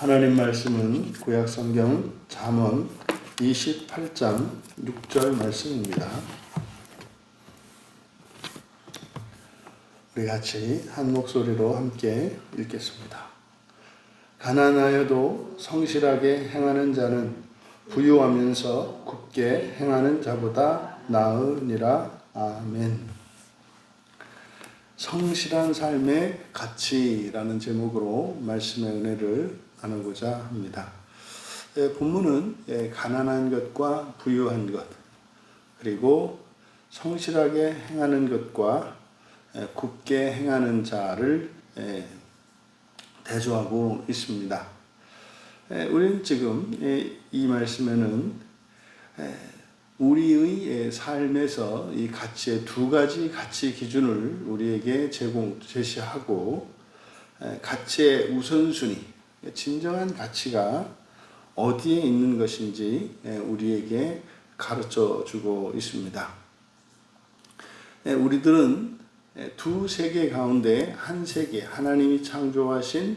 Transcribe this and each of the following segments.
하나님 말씀은 구약 성경 잠언 28장 6절 말씀입니다. 우리 같이 한 목소리로 함께 읽겠습니다. 가난하여도 성실하게 행하는 자는 부유하면서 굳게 행하는 자보다 나으니라. 아멘. 성실한 삶의 가치라는 제목으로 말씀의 은혜를 나누고자 합니다. 예, 본문은 예, 가난한 것과 부유한 것, 그리고 성실하게 행하는 것과 예, 굳게 행하는 자를 예, 대조하고 있습니다. 예, 우리는 지금 예, 이 말씀에는 예, 우리의 삶에서 이 가치의 두 가지 가치 기준을 우리에게 제공 제시하고 가치의 우선순위, 진정한 가치가 어디에 있는 것인지 우리에게 가르쳐 주고 있습니다. 우리들은 두 세계 가운데 한 세계, 하나님이 창조하신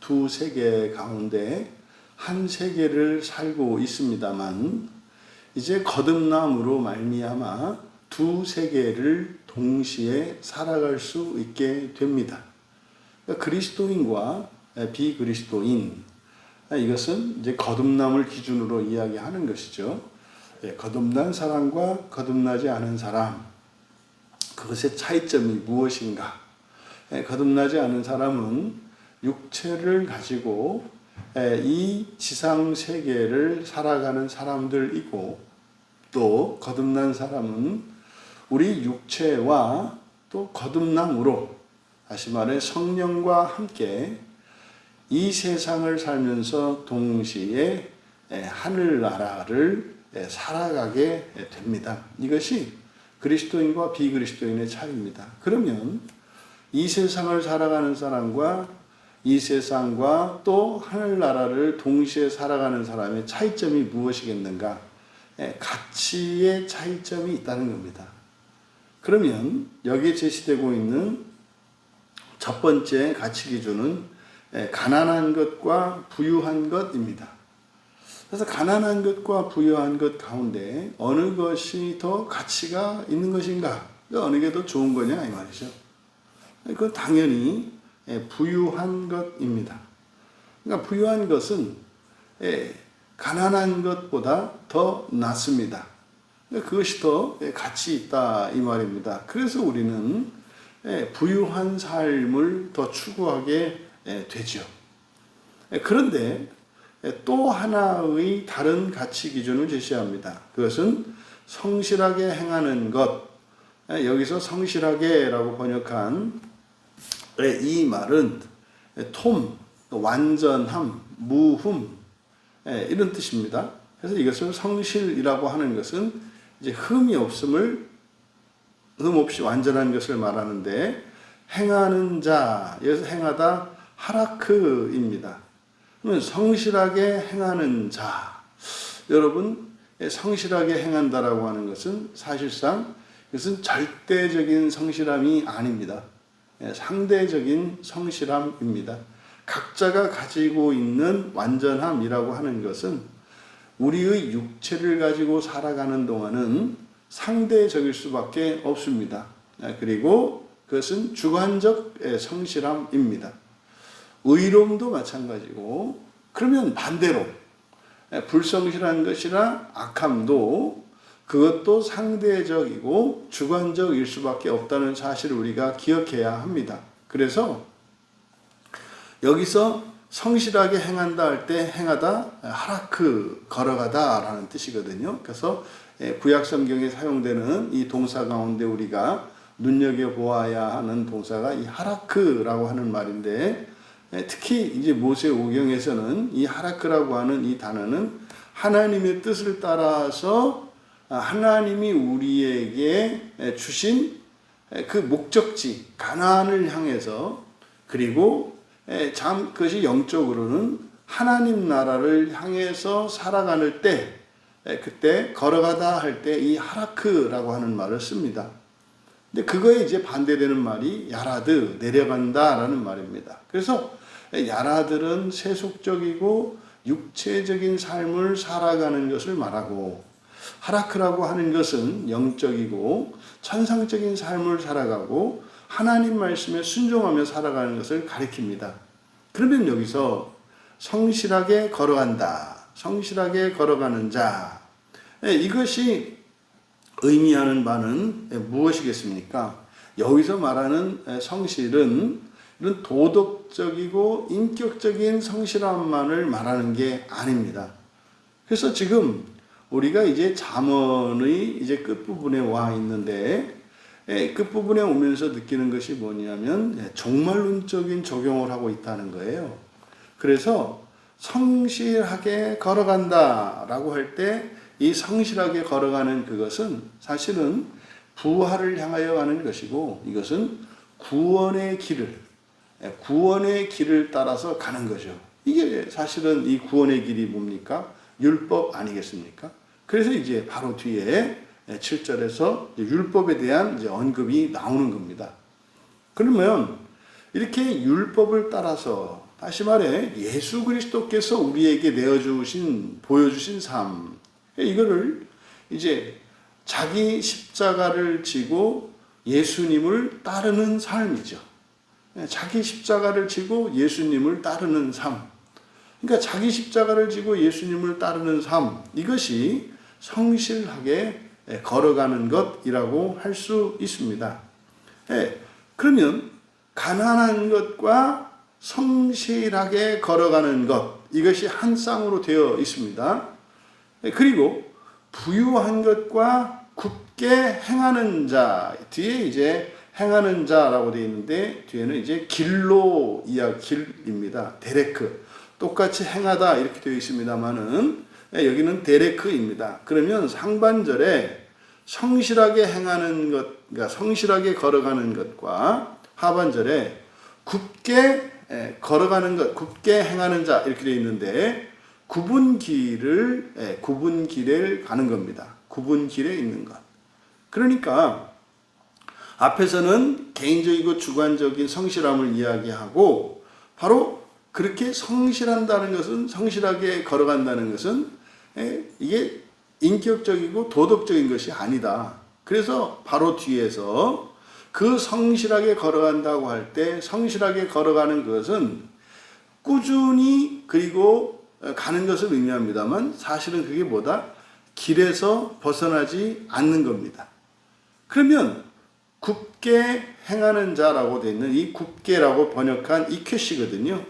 두 세계 가운데 한 세계를 살고 있습니다만 이제 거듭남으로 말미암아 두 세계를 동시에 살아갈 수 있게 됩니다. 그러니까 그리스도인과 비그리스도인 이것은 이제 거듭남을 기준으로 이야기하는 것이죠. 예, 거듭난 사람과 거듭나지 않은 사람 그것의 차이점이 무엇인가? 예, 거듭나지 않은 사람은 육체를 가지고 이 지상 세계를 살아가는 사람들이고 또 거듭난 사람은 우리 육체와 또 거듭남으로 다시 말해 성령과 함께 이 세상을 살면서 동시에 하늘나라를 살아가게 됩니다. 이것이 그리스도인과 비그리스도인의 차이입니다. 그러면 이 세상을 살아가는 사람과 이 세상과 또 하늘나라를 동시에 살아가는 사람의 차이점이 무엇이겠는가? 예, 가치의 차이점이 있다는 겁니다. 그러면 여기에 제시되고 있는 첫 번째 가치 기준은 예, 가난한 것과 부유한 것입니다. 그래서 가난한 것과 부유한 것 가운데 어느 것이 더 가치가 있는 것인가? 어느 게 더 좋은 거냐 이 말이죠. 그 당연히 예, 부유한 것입니다. 그러니까 부유한 것은 예, 가난한 것보다 더 낫습니다. 그러니까 그것이 더 가치 있다 이 말입니다. 그래서 우리는 예, 부유한 삶을 더 추구하게 되죠. 그런데 또 하나의 다른 가치 기준을 제시합니다. 그것은 성실하게 행하는 것. 여기서 성실하게라고 번역한 네, 이 말은 톰, 완전함, 무흠 예, 이런 뜻입니다. 그래서 이것을 성실이라고 하는 것은 이제 흠이 없음을 흠 없이 완전한 것을 말하는데 행하는 자 여기서 행하다 하라크입니다. 그러면 성실하게 행하는 자 여러분 성실하게 행한다라고 하는 것은 사실상 이것은 절대적인 성실함이 아닙니다. 예, 상대적인 성실함입니다. 각자가 가지고 있는 완전함이라고 하는 것은 우리의 육체를 가지고 살아가는 동안은 상대적일 수밖에 없습니다. 예, 그리고 그것은 주관적 예, 성실함입니다. 의로움도 마찬가지고 그러면 반대로 불성실한 것이나 악함도 그것도 상대적이고 주관적일 수밖에 없다는 사실을 우리가 기억해야 합니다. 그래서 여기서 성실하게 행한다 할 때 행하다 하라크 걸어가다라는 뜻이거든요. 그래서 예, 구약 성경에 사용되는 이 동사 가운데 우리가 눈여겨 보아야 하는 동사가 이 하라크라고 하는 말인데 예, 특히 이제 모세 오경에서는 이 하라크라고 하는 이 단어는 하나님의 뜻을 따라서 아, 하나님이 우리에게 주신 그 목적지 가나안을 향해서 그리고 참 그것이 영적으로는 하나님 나라를 향해서 살아가는 때 그때 걸어가다 할 때 이 하라크라고 하는 말을 씁니다. 근데 그거에 이제 반대되는 말이 야라드 내려간다라는 말입니다. 그래서 야라들은 세속적이고 육체적인 삶을 살아가는 것을 말하고 하라크라고 하는 것은 영적이고 천상적인 삶을 살아가고 하나님 말씀에 순종하며 살아가는 것을 가리킵니다. 그러면 여기서 성실하게 걸어간다. 성실하게 걸어가는 자. 예, 이것이 의미하는 바는 무엇이겠습니까? 여기서 말하는 성실은 이런 도덕적이고 인격적인 성실함만을 말하는 게 아닙니다. 그래서 지금 우리가 이제 잠언의 이제 끝부분에 와 있는데 예, 끝부분에 오면서 느끼는 것이 뭐냐면 예, 종말론적인 적용을 하고 있다는 거예요. 그래서 성실하게 걸어간다라고 할 때 이 성실하게 걸어가는 그것은 사실은 부활을 향하여 가는 것이고 이것은 구원의 길을 예, 구원의 길을 따라서 가는 거죠. 이게 사실은 이 구원의 길이 뭡니까? 율법 아니겠습니까? 그래서 이제 바로 뒤에 7절에서 율법에 대한 이제 언급이 나오는 겁니다. 그러면 이렇게 율법을 따라서 다시 말해 예수 그리스도께서 우리에게 내어주신 보여주신 삶 이거를 이제 자기 십자가를 지고 예수님을 따르는 삶이죠. 자기 십자가를 지고 예수님을 따르는 삶. 그러니까 자기 십자가를 지고 예수님을 따르는 삶. 이것이 성실하게 걸어가는 것이라고 할 수 있습니다. 예, 그러면 가난한 것과 성실하게 걸어가는 것 이것이 한 쌍으로 되어 있습니다. 예, 그리고 부유한 것과 굳게 행하는 자 뒤에 이제 행하는 자라고 되어 있는데 뒤에는 이제 길로 이야 길입니다. 데레크 똑같이 행하다 이렇게 되어 있습니다만은 예, 여기는 데레크입니다. 그러면 상반절에 성실하게 행하는 것, 그러니까 성실하게 걸어가는 것과 하반절에 굳게 예, 걸어가는 것, 굳게 행하는 자 이렇게 되어 있는데 구분 길을 예, 구분 길을 가는 겁니다. 구분 길에 있는 것. 그러니까 앞에서는 개인적이고 주관적인 성실함을 이야기하고 바로 그렇게 성실한다는 것은 성실하게 걸어간다는 것은 예, 이게 인격적이고 도덕적인 것이 아니다. 그래서 바로 뒤에서 그 성실하게 걸어간다고 할 때 성실하게 걸어가는 것은 꾸준히 그리고 가는 것을 의미합니다만 사실은 그게 뭐다? 길에서 벗어나지 않는 겁니다. 그러면 굳게 행하는 자라고 되어 있는 이 굳게라고 번역한 이 쾌시거든요.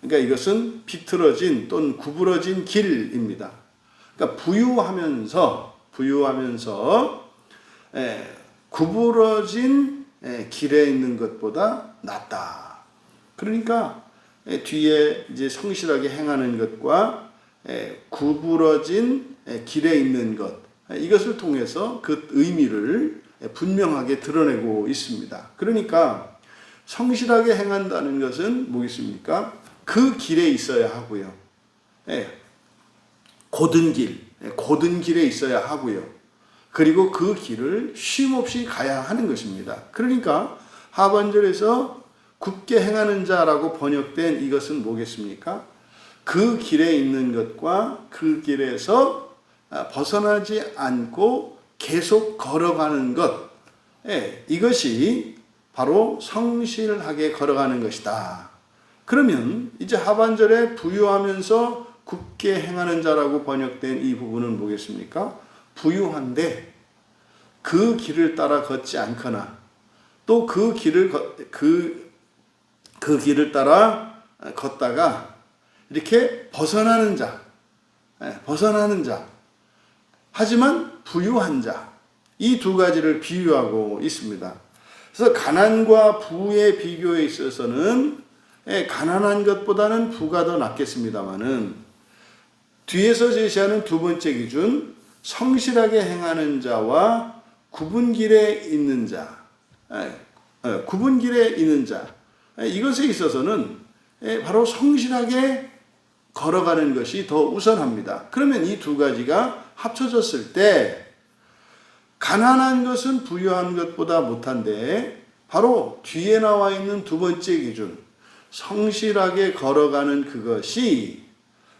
그러니까 이것은 비틀어진 또는 구부러진 길입니다. 그러니까 부유하면서 부유하면서 에, 구부러진 에, 길에 있는 것보다 낫다. 그러니까 에, 뒤에 이제 성실하게 행하는 것과 에, 구부러진 에, 길에 있는 것 이것을 통해서 그 의미를 분명하게 드러내고 있습니다. 그러니까 성실하게 행한다는 것은 뭐겠습니까? 그 길에 있어야 하고요. 예, 고든 길, 예, 고든 길에 있어야 하고요. 그리고 그 길을 쉼없이 가야 하는 것입니다. 그러니까 하반절에서 굳게 행하는 자라고 번역된 이것은 뭐겠습니까? 그 길에 있는 것과 그 길에서 아, 벗어나지 않고 계속 걸어가는 것. 예, 이것이 바로 성실하게 걸어가는 것이다. 그러면 이제 하반절에 부유하면서 굳게 행하는 자라고 번역된 이 부분은 뭐겠습니까? 부유한데 그 길을 따라 걷지 않거나 또 그 길을 그, 그 길을 따라 걷다가 이렇게 벗어나는 자, 예, 벗어나는 자, 하지만 부유한 자, 이 두 가지를 비유하고 있습니다. 그래서 가난과 부의 비교에 있어서는 예, 가난한 것보다는 부가 더 낫겠습니다만은 뒤에서 제시하는 두 번째 기준, 성실하게 행하는 자와 구분 길에 있는 자, 구분 길에 있는 자, 이것에 있어서는 바로 성실하게 걸어가는 것이 더 우선합니다. 그러면 이 두 가지가 합쳐졌을 때, 가난한 것은 부유한 것보다 못한데, 바로 뒤에 나와 있는 두 번째 기준, 성실하게 걸어가는 그것이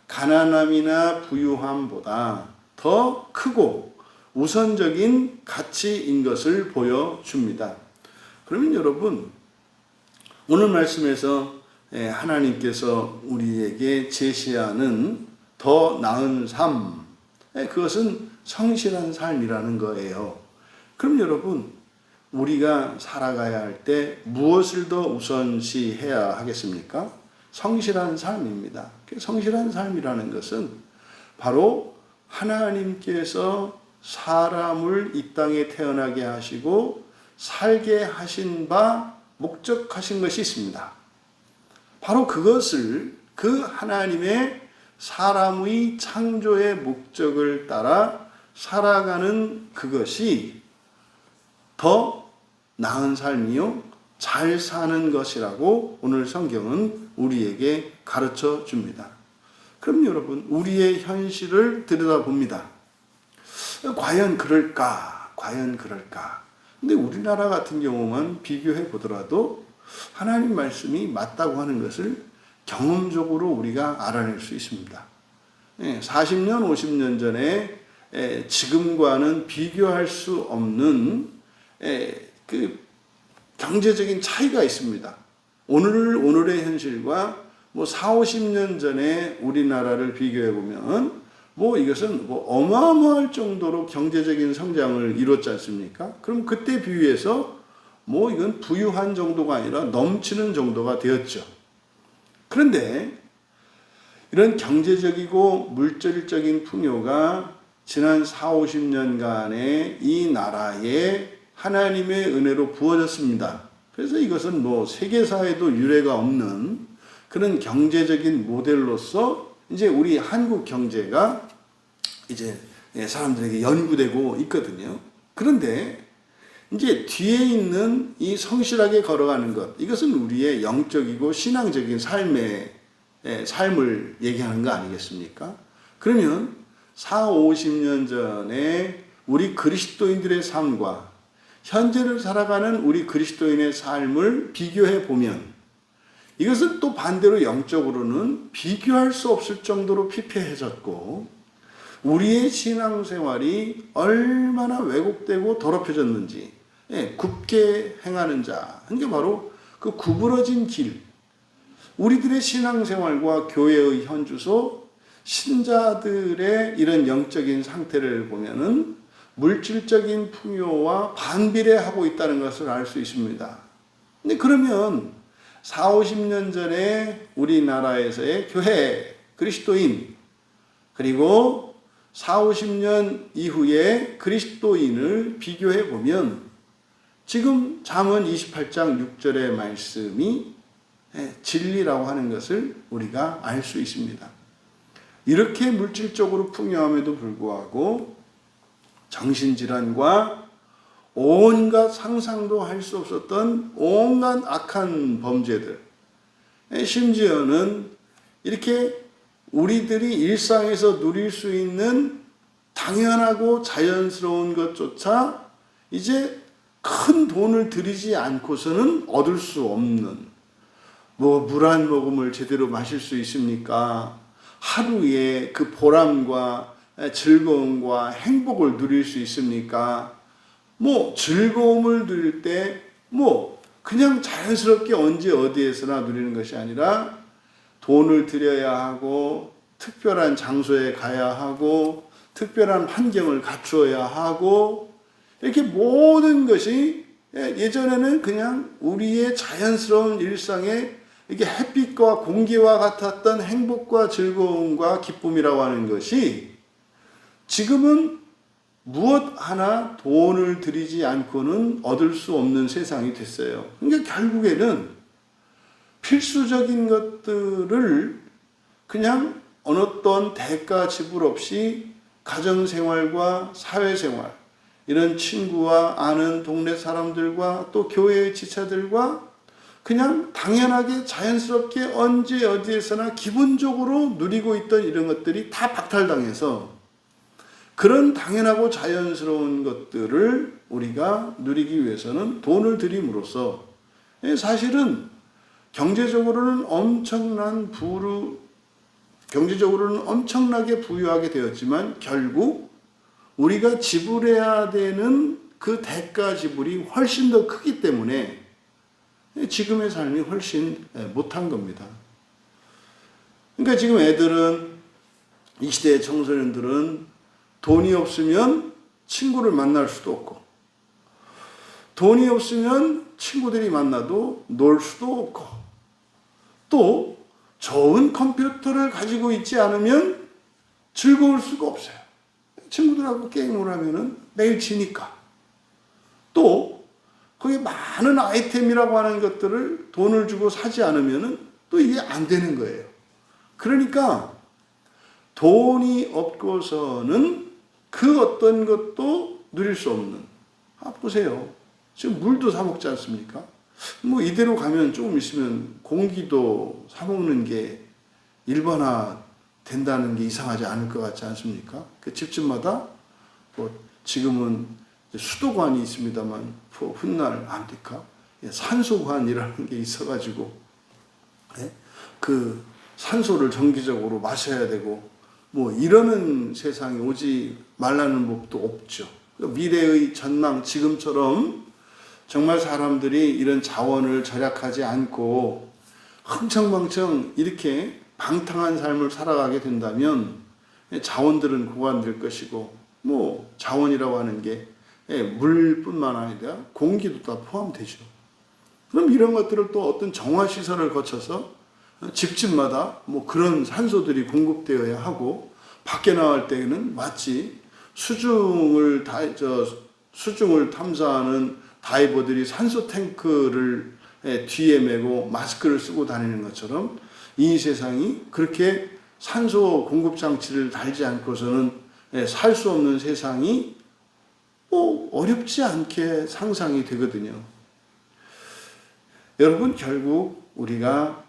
가난함이나 부유함보다 더 크고 우선적인 가치인 것을 보여줍니다. 그러면 여러분, 오늘 말씀에서 예, 하나님께서 우리에게 제시하는 더 나은 삶, 예, 그것은 성실한 삶이라는 거예요. 그럼 여러분, 우리가 살아가야 할 때 무엇을 더 우선시 해야 하겠습니까? 성실한 삶입니다. 그 성실한 삶이라는 것은 바로 하나님께서 사람을 이 땅에 태어나게 하시고 살게 하신 바 목적하신 것이 있습니다. 바로 그것을 그 하나님의 사람의 창조의 목적을 따라 살아가는 그것이 더 나은 삶이요, 잘 사는 것이라고 오늘 성경은 우리에게 가르쳐 줍니다. 그럼 여러분, 우리의 현실을 들여다봅니다. 과연 그럴까? 과연 그럴까? 근데 우리나라 같은 경우만 비교해 보더라도 하나님 말씀이 맞다고 하는 것을 경험적으로 우리가 알아낼 수 있습니다. 40년, 50년 전에 에, 지금과는 비교할 수 없는 에, 그 경제적인 차이가 있습니다. 오늘 오늘의 현실과 뭐 4, 50년 전에 우리나라를 비교해 보면 뭐 이것은 뭐 어마어마할 정도로 경제적인 성장을 이뤘지 않습니까? 그럼 그때 비유해서 뭐 이건 부유한 정도가 아니라 넘치는 정도가 되었죠. 그런데 이런 경제적이고 물질적인 풍요가 지난 4, 50년간의 이 나라에 하나님의 은혜로 부어졌습니다. 그래서 이것은 뭐 세계사에도 유례가 없는 그런 경제적인 모델로서 이제 우리 한국 경제가 이제 사람들에게 연구되고 있거든요. 그런데 이제 뒤에 있는 이 성실하게 걸어가는 것, 이것은 우리의 영적이고 신앙적인 삶의 삶을 얘기하는 거 아니겠습니까? 그러면 4, 50년 전에 우리 그리스도인들의 삶과 현재를 살아가는 우리 그리스도인의 삶을 비교해 보면 이것은 또 반대로 영적으로는 비교할 수 없을 정도로 피폐해졌고 우리의 신앙생활이 얼마나 왜곡되고 더럽혀졌는지 예, 굽게 행하는 자, 그게 바로 그 구부러진 길, 우리들의 신앙생활과 교회의 현주소, 신자들의 이런 영적인 상태를 보면은 물질적인 풍요와 반비례하고 있다는 것을 알 수 있습니다. 근데 그러면 4, 50년 전에 우리나라에서의 교회, 그리스도인, 그리고 4, 50년 이후에 그리스도인을 비교해 보면 지금 잠언 28장 6절의 말씀이 진리라고 하는 것을 우리가 알 수 있습니다. 이렇게 물질적으로 풍요함에도 불구하고 정신질환과 온갖 상상도 할 수 없었던 온갖 악한 범죄들, 심지어는 이렇게 우리들이 일상에서 누릴 수 있는 당연하고 자연스러운 것조차 이제 큰 돈을 들이지 않고서는 얻을 수 없는 뭐 물 한 모금을 제대로 마실 수 있습니까? 하루에 그 보람과 즐거움과 행복을 누릴 수 있습니까? 뭐 즐거움을 누릴 때 뭐 그냥 자연스럽게 언제 어디에서나 누리는 것이 아니라 돈을 들여야 하고 특별한 장소에 가야 하고 특별한 환경을 갖추어야 하고 이렇게 모든 것이 예전에는 그냥 우리의 자연스러운 일상에 이게 햇빛과 공기와 같았던 행복과 즐거움과 기쁨이라고 하는 것이 지금은 무엇 하나 돈을 들이지 않고는 얻을 수 없는 세상이 됐어요. 그러니까 결국에는 필수적인 것들을 그냥 어느 어떤 대가 지불 없이 가정생활과 사회생활, 이런 친구와 아는 동네 사람들과 또 교회의 지체들과 그냥 당연하게 자연스럽게 언제 어디에서나 기본적으로 누리고 있던 이런 것들이 다 박탈당해서 그런 당연하고 자연스러운 것들을 우리가 누리기 위해서는 돈을 들임으로써 사실은 경제적으로는 엄청난 부를 경제적으로는 엄청나게 부유하게 되었지만 결국 우리가 지불해야 되는 그 대가 지불이 훨씬 더 크기 때문에 지금의 삶이 훨씬 못한 겁니다. 그러니까 지금 애들은 이 시대의 청소년들은 돈이 없으면 친구를 만날 수도 없고 돈이 없으면 친구들이 만나도 놀 수도 없고 또 좋은 컴퓨터를 가지고 있지 않으면 즐거울 수가 없어요. 친구들하고 게임을 하면은 매일 지니까. 또 거기 많은 아이템이라고 하는 것들을 돈을 주고 사지 않으면은 또 이게 안 되는 거예요. 그러니까 돈이 없고서는 그 어떤 것도 누릴 수 없는. 아, 보세요. 지금 물도 사 먹지 않습니까? 뭐 이대로 가면 조금 있으면 공기도 사 먹는 게 일반화 된다는 게 이상하지 않을 것 같지 않습니까? 그 집집마다 뭐 지금은 수도관이 있습니다만 뭐 훗날 압니까? 예, 산소관이라는 게 있어가지고 예? 그 산소를 정기적으로 마셔야 되고 뭐 이러는 세상이 오지 말라는 법도 없죠. 미래의 전망 지금처럼 정말 사람들이 이런 자원을 절약하지 않고 흥청망청 이렇게 방탕한 삶을 살아가게 된다면 자원들은 고갈될 것이고 뭐 자원이라고 하는 게 예, 물뿐만 아니라 공기도 다 포함되죠. 그럼 이런 것들을 또 어떤 정화 시설을 거쳐서 집집마다 뭐 그런 산소들이 공급되어야 하고 밖에 나갈 때는 마치 수중을 다 저 수중을 탐사하는 다이버들이 산소 탱크를 예, 뒤에 메고 마스크를 쓰고 다니는 것처럼 이 세상이 그렇게 산소 공급 장치를 달지 않고서는 예, 살수 없는 세상이 뭐 어렵지 않게 상상이 되거든요. 여러분 결국 우리가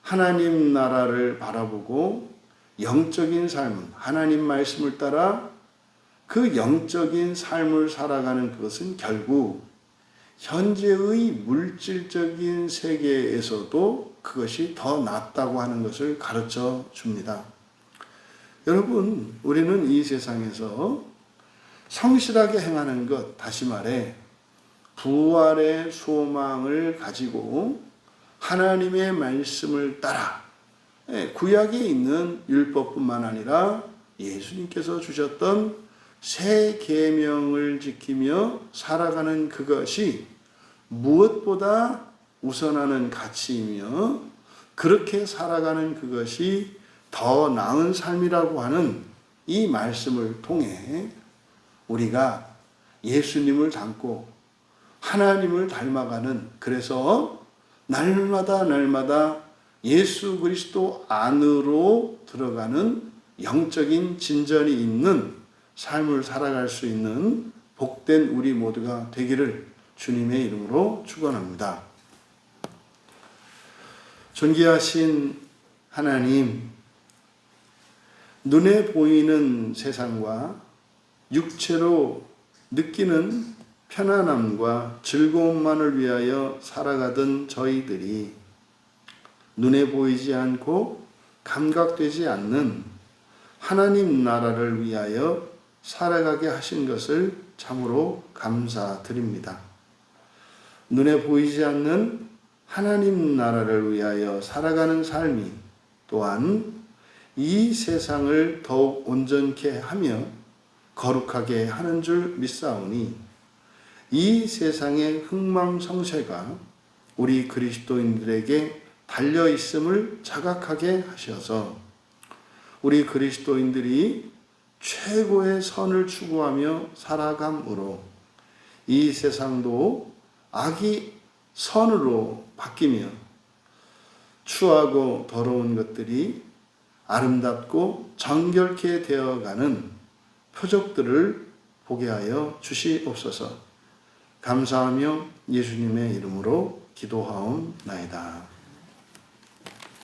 하나님 나라를 바라보고 영적인 삶은 하나님 말씀을 따라 그 영적인 삶을 살아가는 것은 결국 현재의 물질적인 세계에서도 그것이 더 낫다고 하는 것을 가르쳐 줍니다. 여러분, 우리는 이 세상에서 성실하게 행하는 것, 다시 말해, 부활의 소망을 가지고 하나님의 말씀을 따라 예, 구약에 있는 율법뿐만 아니라 예수님께서 주셨던 새 계명을 지키며 살아가는 그것이 무엇보다 우선하는 가치이며 그렇게 살아가는 그것이 더 나은 삶이라고 하는 이 말씀을 통해 우리가 예수님을 닮고 하나님을 닮아가는 그래서 날마다 날마다 예수 그리스도 안으로 들어가는 영적인 진전이 있는 삶을 살아갈 수 있는 복된 우리 모두가 되기를 주님의 이름으로 축원합니다. 존귀하신 하나님, 눈에 보이는 세상과 육체로 느끼는 편안함과 즐거움만을 위하여 살아가던 저희들이 눈에 보이지 않고 감각되지 않는 하나님 나라를 위하여 살아가게 하신 것을 참으로 감사드립니다. 눈에 보이지 않는 하나님 나라를 위하여 살아가는 삶이 또한 이 세상을 더욱 온전케 하며 거룩하게 하는 줄 믿사오니 이 세상의 흥망성쇠가 우리 그리스도인들에게 달려 있음을 자각하게 하셔서 우리 그리스도인들이 최고의 선을 추구하며 살아감으로 이 세상도 악이 선으로 바뀌며 추하고 더러운 것들이 아름답고 정결케 되어가는 표적들을 보게 하여 주시옵소서. 감사하며 예수님의 이름으로 기도하옵나이다.